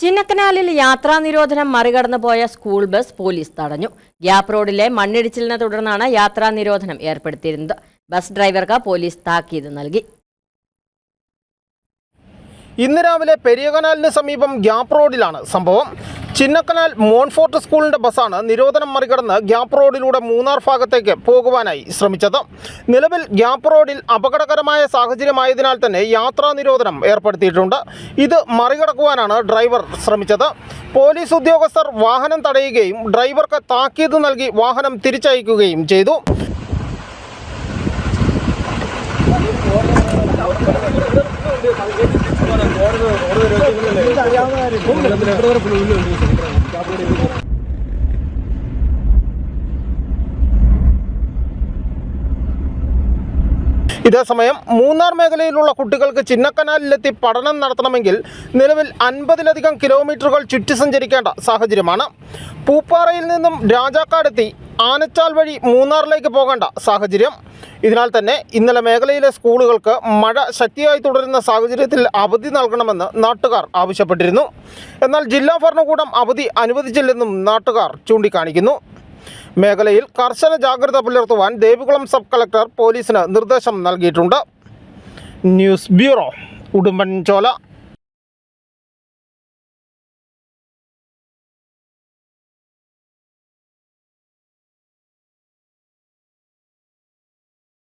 ചിന്നക്കനാലിൽ യാത്രാ നിരോധനം മറികടന്നു പോയ സ്കൂൾ ബസ് പോലീസ് തടഞ്ഞു. ഗ്യാപ് റോഡിലെ മണ്ണിടിച്ചിലിനെ തുടർന്നാണ് യാത്രാ നിരോധനം ഏർപ്പെടുത്തിയിരുന്നത്. ബസ് ഡ്രൈവർക്ക് പോലീസ് താക്കീത് നൽകി. ഇന്ന് രാവിലെ പെരിയകനാലിന് സമീപം ഗ്യാപ് റോഡിലാണ് സംഭവം. ചിന്നക്കനാൽ മോൺഫോർട്ട് സ്കൂളിന്റെ ബസ്സാണ് നിരോധനം മറികടന്ന് ഗ്യാപ്പ് റോഡിലൂടെ മൂന്നാർ ഭാഗത്തേക്ക് പോകുവാനായി ശ്രമിച്ചത്. നിലവിൽ ഗ്യാപ്പ് റോഡിൽ അപകടകരമായ സാഹചര്യമായതിനാൽ തന്നെ യാത്രാ നിരോധനം ഏർപ്പെടുത്തിയിട്ടുണ്ട്. ഇത് മറികടക്കുവാനാണ് ഡ്രൈവർ ശ്രമിച്ചത്. പോലീസ് ഉദ്യോഗസ്ഥർ വാഹനം തടയുകയും ഡ്രൈവർക്ക് താക്കീത് നൽകി വാഹനം തിരിച്ചയക്കുകയും ചെയ്തു. ഇതേസമയം മൂന്നാർ മേഖലയിലുള്ള കുട്ടികൾക്ക് ചിന്നക്കനാലിലെത്തി പഠനം നടത്തണമെങ്കിൽ നിലവിൽ അൻപതിലധികം കിലോമീറ്ററുകൾ ചുറ്റി സഞ്ചരിക്കേണ്ട സാഹചര്യമാണ്. പൂപ്പാറയിൽ നിന്നും രാജാക്കാടെത്തി ആനച്ചാൽ വഴി മൂന്നാറിലേക്ക് പോകേണ്ട സാഹചര്യം. ഇതിനാൽ തന്നെ ഇന്നലെ മേഖലയിലെ സ്കൂളുകൾക്ക് മഴ ശക്തിയായി തുടരുന്ന സാഹചര്യത്തിൽ അവധി നൽകണമെന്ന് നാട്ടുകാർ ആവശ്യപ്പെട്ടിരുന്നു. എന്നാൽ ജില്ലാ ഭരണകൂടം അവധി അനുവദിച്ചില്ലെന്നും നാട്ടുകാർ ചൂണ്ടിക്കാണിക്കുന്നു. മേഖലയിൽ കർശന ജാഗ്രത പുലർത്തുവാൻ ദേവികുളം സബ് കളക്ടർ പോലീസിന് നിർദ്ദേശം നൽകിയിട്ടുണ്ട്. News bureau Udumbanchola.